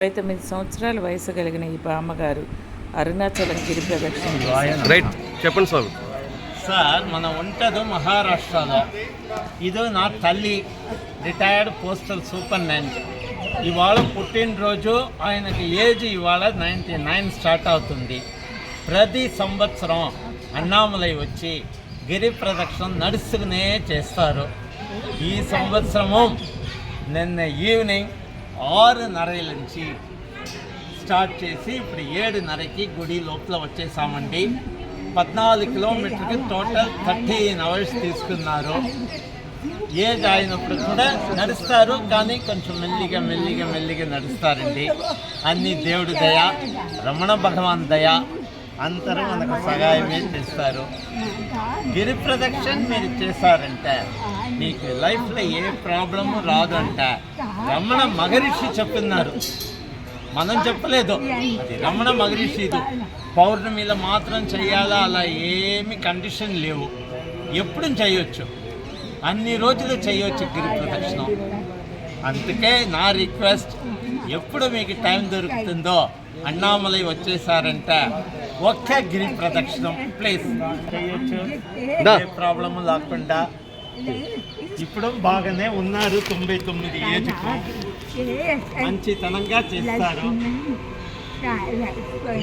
ఇరవై తొమ్మిది సంవత్సరాల వయసు కలిగిన ఈ బామ్మగారు అరుణాచలం గిరి ప్రదక్షిణ రైట్ చెప్పండి స్వామి సార్ మనం ఉంటది మహారాష్ట్రలో ఇది నా తల్లి రిటైర్డ్ పోస్టల్ సూపరింటెండెంట్ ఇవాళ పుట్టినరోజు ఆయనకి ఏజ్ ఇవాళ నైంటీ నైన్ స్టార్ట్ అవుతుంది. ప్రతి సంవత్సరం అన్నామలై వచ్చి గిరి ప్రదక్షిణ నడుస్తూనే చేస్తారు. ఈ సంవత్సరము నిన్న ఈవినింగ్ ఆరున్నర నుంచి స్టార్ట్ చేసి ఇప్పుడు ఏడున్నరకి గుడి లోపల వచ్చేసామండి. పద్నాలుగు కిలోమీటర్కి టోటల్ థర్టీన్ అవర్స్ తీసుకున్నారు. ఏజ్ అయినప్పుడు కూడా నడుస్తారు కానీ కొంచెం మెల్లిగా మెల్లిగా మెల్లిగా నడుస్తారండి. అన్ని దేవుడి దయ రమణ భగవాన్ దయ అందరూ మనకు సహాయమే చేస్తారు. గిరి ప్రదక్షిణ మీరు చేశారంటే మీకు లైఫ్లో ఏ ప్రాబ్లము రాదంట. రమణ మహర్షి చెప్తున్నారు. మనం చెప్పలేదు. అది రమణ మహర్షి ఇది. పౌర్ణమిలో మాత్రం చేయాలా? అలా ఏమి కండిషన్ లేవు. ఎప్పుడు చేయొచ్చు. అన్ని రోజులు చేయొచ్చు గిరి ప్రదక్షిణం. అందుకే నా రిక్వెస్ట్ ఎప్పుడు మీకు టైం దొరుకుతుందో అన్నామలై వచ్చేసారంటే. ఒక్క గిరి ప్రదక్షిణం ప్లీజ్ చేయొచ్చు దా. ఏ ప్రాబ్లము లేకుండా. ఇప్పుడు బాగానే ఉన్నారు తొంభై తొమ్మిది ఏజ్కు మంచితనంగా చేస్తారు.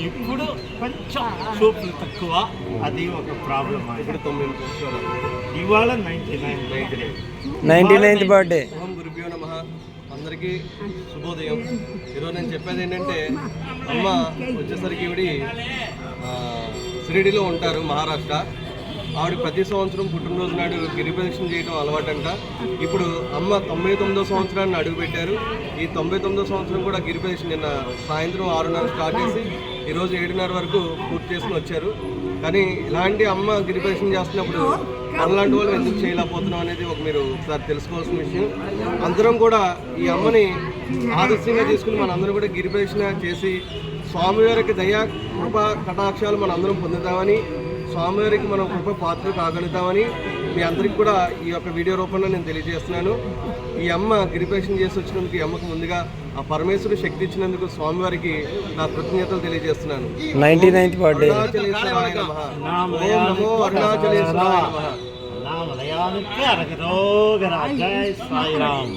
ఇప్పుడు కొంచెం చూపులు తక్కువ. అది ఒక ప్రాబ్లం ఇవాళ ninety nine ninety ninth birthday ఓం గురుభ్యో నమ. అందరికీ శుభోదయం. ఈరోజు నేను చెప్పేది ఏంటంటే అమ్మ వచ్చేసరికి ఈవిడి ఆ, షిరిడిలో ఉంటారు మహారాష్ట్ర. ఆవిడ ప్రతి సంవత్సరం పుట్టినరోజు నాడు గిరి ప్రదక్షిణ చేయడం అలవాటంట. ఇప్పుడు అమ్మ తొంభై తొమ్మిదో సంవత్సరాన్ని అడుగుపెట్టారు. ఈ తొంభై తొమ్మిదో సంవత్సరం కూడా గిరి ప్రదక్షిణ నిన్న సాయంత్రం ఆరున్నర స్టార్ట్ చేసి ఈరోజు ఏడున్నర వరకు పూర్తి చేసుకుని వచ్చారు. కానీ ఇలాంటి అమ్మ గిరి ప్రదక్షిణ చేస్తున్నప్పుడు మనలాంటి వాళ్ళు ఎందుకు చేయలేకపోతున్నాం అనేది ఒక మీరు ఒకసారి తెలుసుకోవాల్సిన విషయం. అందరం కూడా ఈ అమ్మని ఆదర్శంగా తీసుకుని మనందరం కూడా గిరి ప్రదక్షిణ చేసి స్వామివారికి దయా కృప కటాక్షాలు మనం అందరం పొందుతామని స్వామివారికి మనం కృప పాత్ర కాగలుగుతామని మీ అందరికి కూడా ఈ యొక్క వీడియో రూపంలో నేను తెలియజేస్తున్నాను. ఈ అమ్మ గిరి ప్రదక్షిణ చేసి వచ్చినందుకు ఈ అమ్మకు ముందుగా ఆ పరమేశ్వరుడు శక్తి ఇచ్చినందుకు స్వామివారికి నా కృతజ్ఞతలు తెలియజేస్తున్నాను. నమః. సాయిరామ్